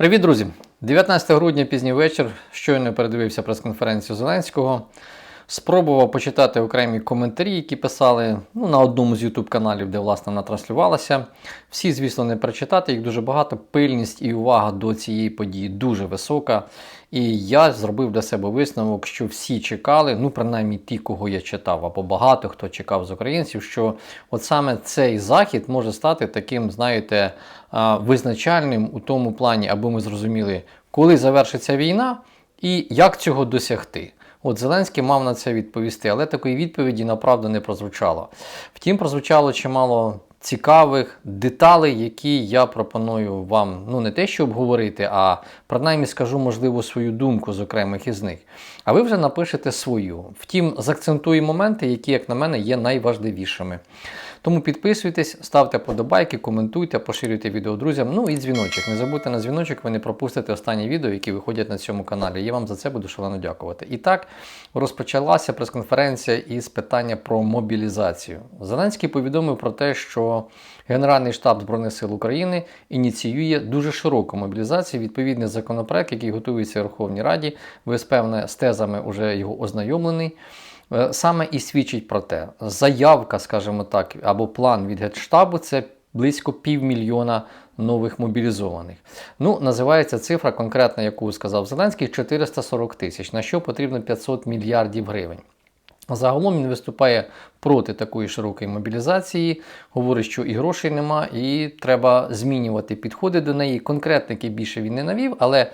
Привіт, друзі! 19 грудня пізній вечір. Щойно передивився прес-конференцію Зеленського. Спробував почитати окремі коментарі, які писали ну, на одному з YouTube каналів, де власне вона транслювалася. Всі, звісно, не прочитати, їх дуже багато. Пильність і увага до цієї події дуже висока. І я зробив для себе висновок, що всі чекали, ну принаймні ті, кого я читав, або багато хто чекав з українців, що от саме цей захід може стати таким, знаєте, визначальним у тому плані, аби ми зрозуміли, коли завершиться війна і як цього досягти. От Зеленський мав на це відповісти, але такої відповіді направду не прозвучало. Втім, прозвучало чимало цікавих деталей, які я пропоную вам ну не те, що обговорити, а принаймні скажу, можливо, свою думку з окремих із них. А ви вже напишете свою. Втім, закцентую моменти, які, як на мене, є найважливішими. Тому підписуйтесь, ставте подобайки, коментуйте, поширюйте відео друзям. Ну і дзвіночок. Не забудьте на дзвіночок, ви не пропустите останні відео, які виходять на цьому каналі. Я вам за це буду шалено дякувати. І так розпочалася прес-конференція із питання про мобілізацію. Зеленський повідомив про те, що Генеральний штаб Збройних сил України ініціює дуже широку мобілізацію. Відповідний законопроект, який готується в Верховній Раді. Ви з певне з тезами вже його ознайомлений. Е, Саме і свідчить про те, заявка, скажімо так, або план від Генштабу це близько півмільйона нових мобілізованих. Ну, називається цифра конкретна, яку сказав Зеленський, 440 тисяч, на що потрібно 500 мільярдів гривень. Загалом він виступає проти такої широкої мобілізації, говорить, що і грошей нема, і треба змінювати підходи до неї. Конкретники більше він не навів, але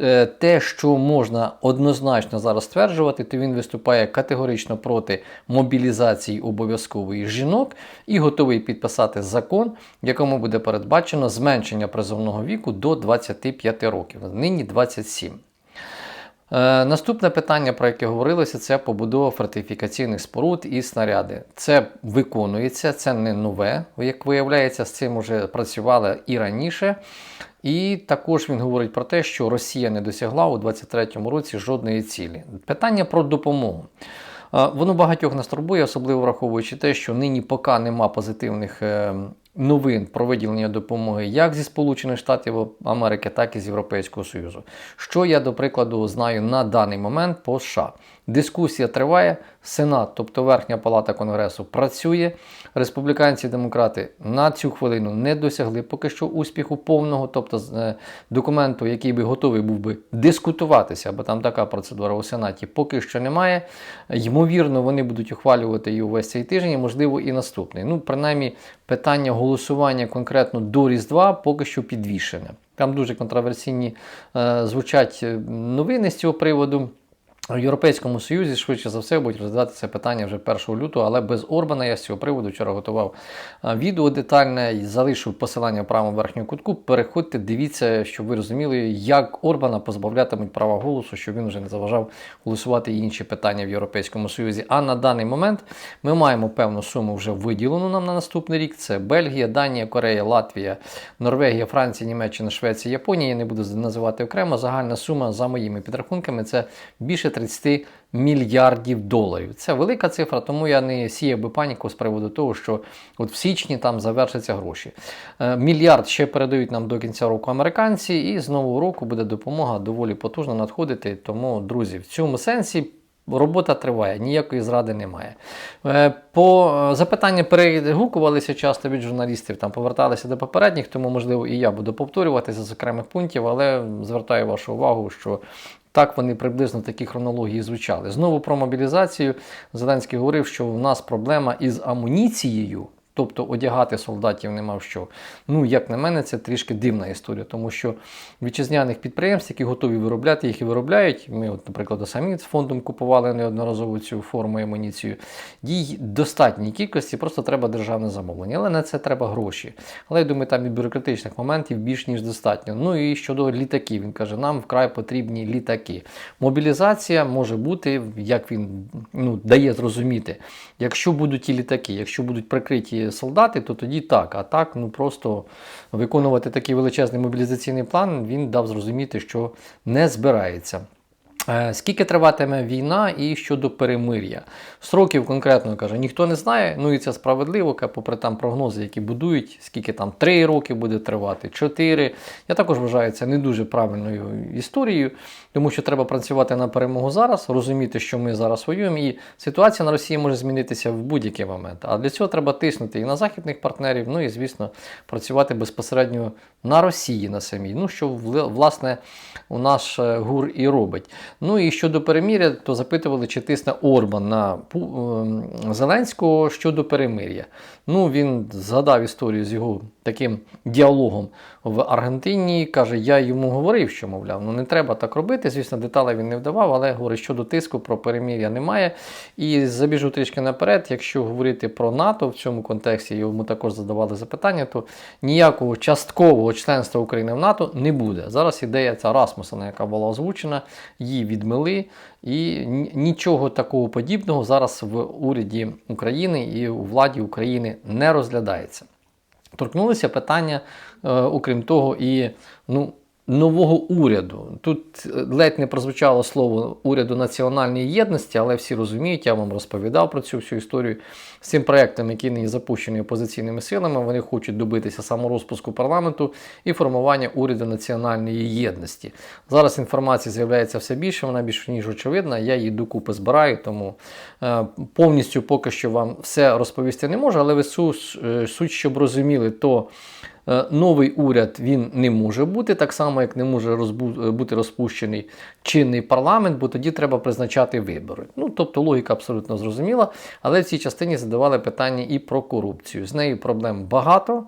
е, те, що можна однозначно зараз стверджувати, то він виступає категорично проти мобілізації обов'язкової жінок і готовий підписати закон, в якому буде передбачено зменшення призовного віку до 25 років. Нині 27. Е, наступне питання, про яке говорилося, це побудова фортифікаційних споруд і снаряди. Це виконується, це не нове. Як виявляється, з цим вже працювали і раніше. І також він говорить про те, що Росія не досягла у 2023 році жодної цілі. Питання про допомогу. Воно багатьох нас турбує, особливо враховуючи те, що нині поки нема позитивних е, новин про виділення допомоги як зі Сполучених Штатів Америки, так і з Європейського Союзу. Що я, до прикладу, знаю на даний момент по США. Дискусія триває, Сенат, тобто Верхня Палата Конгресу, працює. Республіканці і демократи на цю хвилину не досягли поки що успіху повного, тобто е, документу, який би готовий був би дискутуватися, бо там така процедура у Сенаті, поки що немає. Ймовірно, вони будуть ухвалювати її увесь цей тиждень, можливо, і наступний. Ну, принаймні, питання голосування конкретно до Різдва поки що підвішене. Там дуже контроверсійні е, звучать е, новини з цього приводу. В Європейському Союзі швидше за все будуть розглядати це питання вже 1 лютого, але без Орбана я з цього приводу вчора готував відео детальне залишив посилання в правому верхньому кутку. Переходьте, дивіться, щоб ви розуміли, як Орбана позбавлятимуть права голосу, щоб він вже не заважав голосувати інші питання в Європейському Союзі. А на даний момент ми маємо певну суму вже виділену нам на наступний рік. Це Бельгія, Данія, Корея, Латвія, Норвегія, Франція, Німеччина, Швеція, Японія. Я не буду називати окремо. Загальна сума за моїми підрахунками це більше 30 мільярдів доларів. Це велика цифра, тому я не сіяв би паніку з приводу того, що от в січні там завершаться гроші. Е, Мільярд ще передають нам до кінця року американці, і з нового року буде допомога доволі потужно надходити. Тому, друзі, в цьому сенсі. Робота триває, ніякої зради немає. Е, По е, запитання перегукувалися часто від журналістів, там поверталися до попередніх, тому можливо і я буду повторюватися з окремих пунктів, але звертаю вашу увагу, що так вони приблизно такі хронології звучали. Знову про мобілізацію. Зеленський говорив, що в нас проблема із амуніцією. Тобто одягати солдатів нема в що. Ну, як на мене, це трішки дивна історія, тому що вітчизняних підприємств, які готові виробляти, їх і виробляють. Ми, от, наприклад, самі з фондом купували неодноразово цю форму і амуніцію. Їй достатній кількості, просто треба державне замовлення. Але на це треба гроші. Але я думаю, там і бюрократичних моментів більш ніж достатньо. Ну і щодо літаків, він каже, нам вкрай потрібні літаки. Мобілізація може бути, як він ну, дає зрозуміти, якщо будуть ті літаки, якщо будуть прикриті солдати, то тоді так. А так, ну просто виконувати такий величезний мобілізаційний план, він дав зрозуміти, що не збирається. Е, Скільки триватиме війна і щодо перемир'я? Сроків конкретно каже, ніхто не знає. Ну і це справедливо, попри там прогнози, які будують, скільки там 3 роки буде тривати, 4. Я також вважаю це не дуже правильною історією, тому що треба працювати на перемогу зараз, розуміти, що ми зараз воюємо, і ситуація на Росії може змінитися в будь-який момент. А для цього треба тиснути і на західних партнерів, ну і звісно, працювати безпосередньо на Росії на самій. Ну що власне у наш е, ГУР і робить. Ну і щодо перемир'я, то запитували, чи тисне Орбан на ем, Зеленського щодо перемир'я. Ну він згадав історію з його таким діалогом в Аргентині. Каже, я йому говорив, що мовляв, ну не треба так робити. Звісно, деталей він не вдавав, але говорить, щодо тиску про перемир'я немає. І забіжу трішки наперед. Якщо говорити про НАТО в цьому контексті, йому також задавали запитання, то ніякого часткового членства України в НАТО не буде. Зараз ідея ця Расмусена, яка була озвучена, її відмили, і нічого такого подібного зараз в уряді України і у владі України не розглядається. Торкнулися питання, е, окрім того, і ну, нового уряду. Тут е, ледь не прозвучало слово уряду національної єдності, але всі розуміють, я вам розповідав про цю всю історію з цим проектом, який нині запущений опозиційними силами. Вони хочуть добитися саморозпуску парламенту і формування уряду національної єдності. Зараз інформації з'являється все більше, вона більш ніж очевидна. Я її докупи збираю, тому е, повністю поки що вам все розповісти не можу, але ви суть, е, суть щоб розуміли, то Новий уряд він не може бути, так само як не може розбу- бути розпущений чинний парламент, бо тоді треба призначати вибори. Ну тобто логіка абсолютно зрозуміла, але в цій частині задавали питання і про корупцію. З нею проблем багато.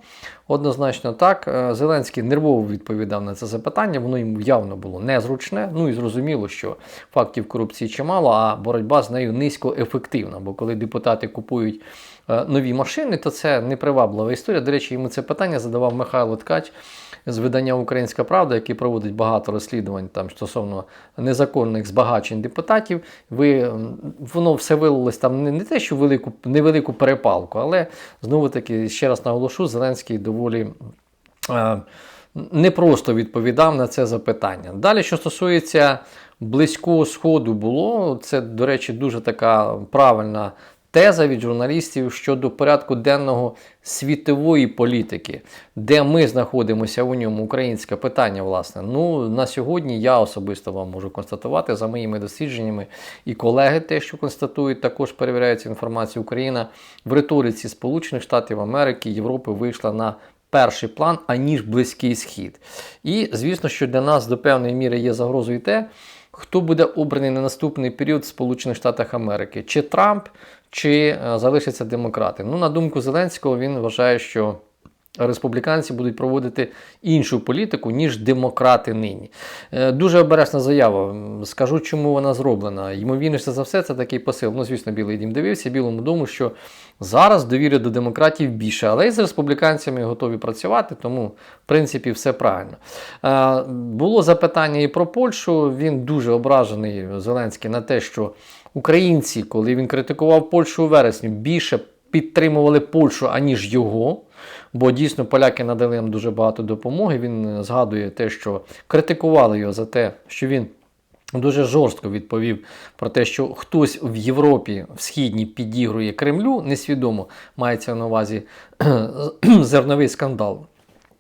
Однозначно так. Е, Зеленський нервово відповідав на це запитання, воно йому явно було незручне. Ну і зрозуміло, що фактів корупції чимало, а боротьба з нею низькоефективна. Бо коли депутати купують е, нові машини, то це неприваблива історія. До речі, йому це питання задавав Михайло Ткач з видання Українська Правда, який проводить багато розслідувань там стосовно незаконних збагачень депутатів. Ви воно все вилилось там не, не те, що велику невелику перепалку, але знову таки ще раз наголошу, Зеленський доволі. е, Не просто відповідав на це запитання. Далі, що стосується близького сходу, було це, до речі, дуже така правильна теза від журналістів щодо порядку денного світової політики, де ми знаходимося у ньому, українське питання, власне. Ну, на сьогодні я особисто вам можу констатувати за моїми дослідженнями, і колеги те, що констатують, також перевіряють цю інформацію. Україна в риториці Сполучених Штатів Америки, Європи вийшла на перший план, аніж Близький Схід. І звісно, що для нас до певної міри є загрозою те, хто буде обраний на наступний період в Сполучених Штатах Америки, чи Трамп, чи е, залишаться демократи. Ну, на думку Зеленського, він вважає, що республіканці будуть проводити іншу політику, ніж демократи нині. Е, Дуже обережна заява. Скажу, чому вона зроблена. Ймовірніше за все, це такий посил. Ну, звісно, Білий Дім дивився Білому дому, що зараз довіри до демократів більше, але і з республіканцями готові працювати, тому, в принципі, все правильно. Е, Було запитання і про Польщу. Він дуже ображений Зеленський на те, що українці, коли він критикував Польщу у вересні, більше підтримували Польщу, аніж його. Бо дійсно поляки надали їм дуже багато допомоги. Він е, згадує те, що критикували його за те, що він дуже жорстко відповів про те, що хтось в Європі в східній підігрує Кремлю, несвідомо мається на увазі зерновий скандал.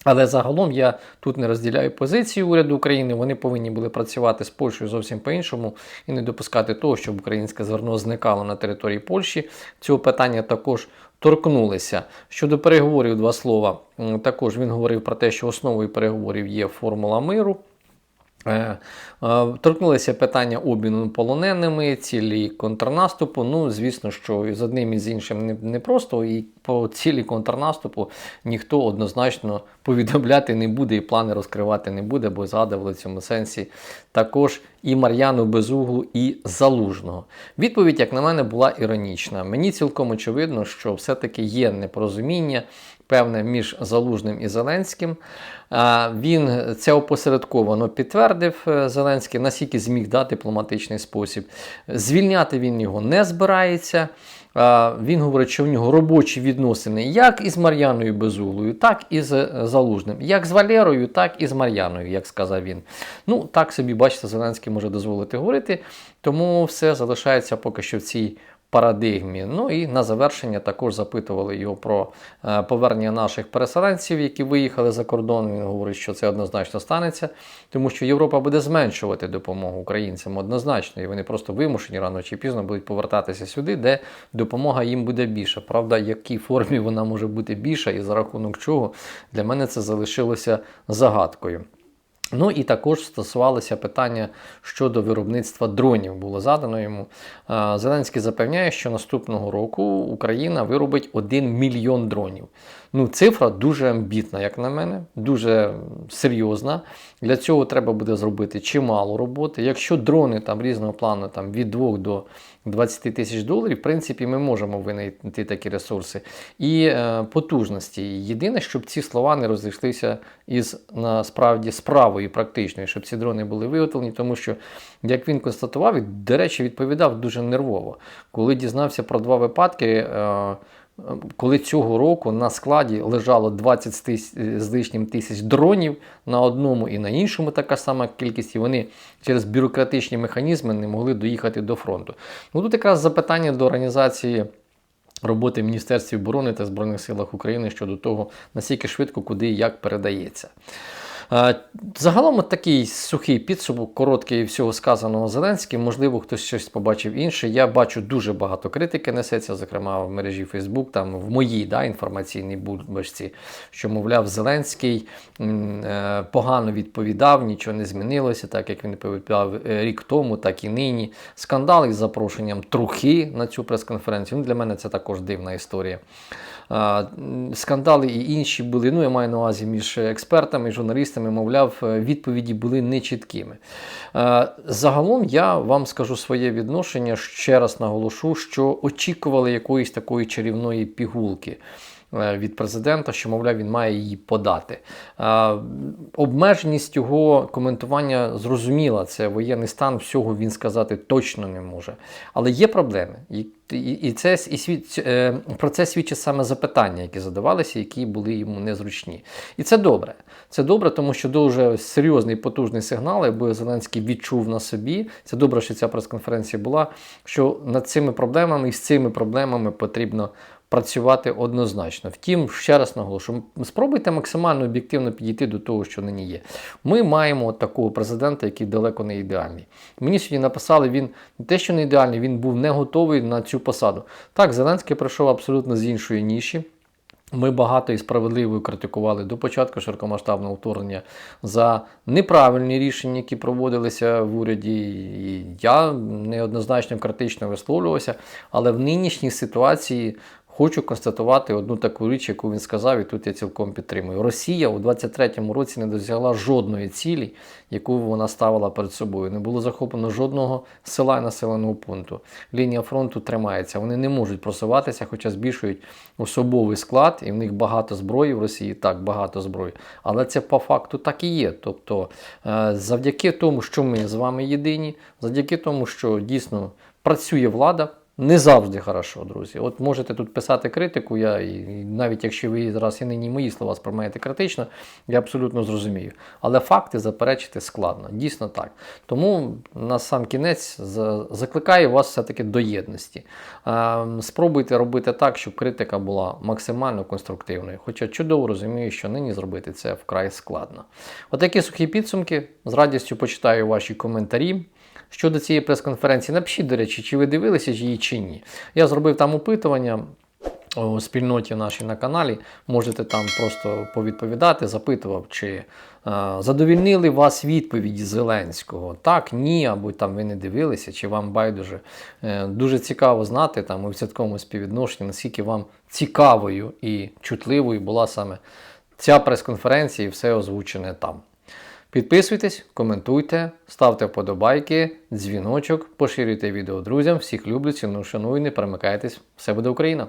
Але загалом я тут не розділяю позиції уряду України. Вони повинні були працювати з Польщею зовсім по-іншому і не допускати того, щоб українське зерно зникало на території Польщі. Цього питання також торкнулися. Щодо переговорів, два слова. Також він говорив про те, що основою переговорів є формула миру. Е, е, Торкнулися питання обміну полоненими, цілі контрнаступу. Ну, звісно, що з одним і з іншим не просто, і по цілі контрнаступу ніхто однозначно повідомляти не буде і плани розкривати не буде, бо згадували в цьому сенсі також і Мар'яну Безуглу, і Залужного. Відповідь, як на мене, була іронічна. Мені цілком очевидно, що все-таки є непорозуміння певне між Залужним і Зеленським. Він це опосередковано підтвердив е, Зеленський, наскільки зміг дати дипломатичний спосіб. Звільняти він його не збирається. Він говорить, що в нього робочі відносини як із Мар'яною Безуглою, так і з е, Залужним, як з Валерою, так і з Мар'яною, як сказав він. Ну, так собі, бачите, Зеленський може дозволити говорити, тому все залишається поки що в цій парадигмі. Ну і на завершення також запитували його про е, повернення наших переселенців, які виїхали за кордон. Він говорить, що це однозначно станеться, тому що Європа буде зменшувати допомогу українцям однозначно, і вони просто вимушені рано чи пізно будуть повертатися сюди, де допомога їм буде більша. Правда, в якій формі вона може бути більша і за рахунок чого для мене це залишилося загадкою. Ну і також стосувалося питання щодо виробництва дронів. Було задано йому. Зеленський запевняє, що наступного року Україна виробить 1 мільйон дронів. Ну, цифра дуже амбітна, як на мене, дуже серйозна. Для цього треба буде зробити чимало роботи. Якщо дрони там різного плану там, від 2 до 20 тисяч доларів, в принципі, ми можемо винайти такі ресурси і е, потужності. Єдине, щоб ці слова не розійшлися із насправді справою практичною, щоб ці дрони були виготовлені, тому що, як він констатував, до речі, відповідав дуже нервово. Коли дізнався про два випадки. Е, коли цього року на складі лежало 20 з лишнім тисяч дронів на одному і на іншому така сама кількість, і вони через бюрократичні механізми не могли доїхати до фронту. Ну тут якраз запитання до організації. Роботи Міністерстві оборони та Збройних силах України щодо того, наскільки швидко, куди і як передається. Загалом от такий сухий підсумок, короткий всього сказаного Зеленським. Можливо, хтось щось побачив інше. Я бачу дуже багато критики несеться, зокрема в мережі Facebook, там в моїй да, інформаційній бульбашці, що, мовляв, Зеленський е, погано відповідав, нічого не змінилося, так як він відповідав е, рік тому, так і нині. Скандал із запрошенням трухи на цю прес-конференцію. Ну, для мене це також дивна історія. Скандали і інші були. Ну, я маю на увазі між експертами, журналістами, мовляв, е, відповіді були нечіткими. Е, Загалом я вам скажу своє відношення, ще раз наголошу, що очікували якоїсь такої чарівної пігулки. е, Від президента, що, мовляв, він має її подати. Обмеженість його коментування зрозуміла. Це воєнний стан, всього він сказати точно не може. Але є проблеми. І, це і світ е, про це свідчить саме запитання, які задавалися, які були йому незручні. І це добре. Це добре, тому що дуже серйозний потужний сигнал, якби Зеленський відчув на собі. Це добре, що ця прес-конференція була. Що над цими проблемами і з цими проблемами потрібно працювати однозначно. Втім, ще раз наголошую, спробуйте максимально об'єктивно підійти до того, що нині є. Ми маємо такого президента, який далеко не ідеальний. Мені сьогодні написали, він не те, що не ідеальний, він був не готовий на цю посаду. Так, Зеленський прийшов абсолютно з іншої ніші. Ми багато і справедливо критикували до початку широкомасштабного вторгнення за неправильні рішення, які проводилися в уряді. І я неоднозначно критично висловлювався, але в нинішній ситуації. Хочу констатувати одну таку річ, яку він сказав, і тут я цілком підтримую. Росія у 23-му році не досягла жодної цілі, яку вона ставила перед собою. Не було захоплено жодного села і населеного пункту. Лінія фронту тримається. Вони не можуть просуватися, хоча збільшують особовий склад, і в них багато зброї в Росії, так, багато зброї. Але це по факту так і є. Тобто, е, завдяки тому, що ми з вами єдині, завдяки тому, що дійсно працює влада. Не завжди хорошо, друзі. От можете тут писати критику, я і навіть якщо ви зараз і нині мої слова сприймаєте критично, я абсолютно зрозумію. Але факти заперечити складно, дійсно так. Тому на сам кінець закликаю вас все-таки до єдності. Е, Спробуйте робити так, щоб критика була максимально конструктивною. Хоча чудово розумію, що нині зробити це вкрай складно. Отакі сухі підсумки. З радістю почитаю ваші коментарі. Щодо цієї прес-конференції, напишіть, до речі, чи ви дивилися її чи ні. Я зробив там опитування у спільноті нашій на каналі. Можете там просто повідповідати, запитував, чи е, задовільнили вас відповіді Зеленського. Так, ні, або там ви не дивилися, чи вам байдуже. Е, дуже цікаво знати там у відсотковому співвідношенні, наскільки вам цікавою і чутливою була саме ця прес-конференція і все озвучене там. Підписуйтесь, коментуйте, ставте вподобайки, дзвіночок, поширюйте відео друзям. Всіх люблю, ціну, шаную, не перемикайтесь. Все буде Україна!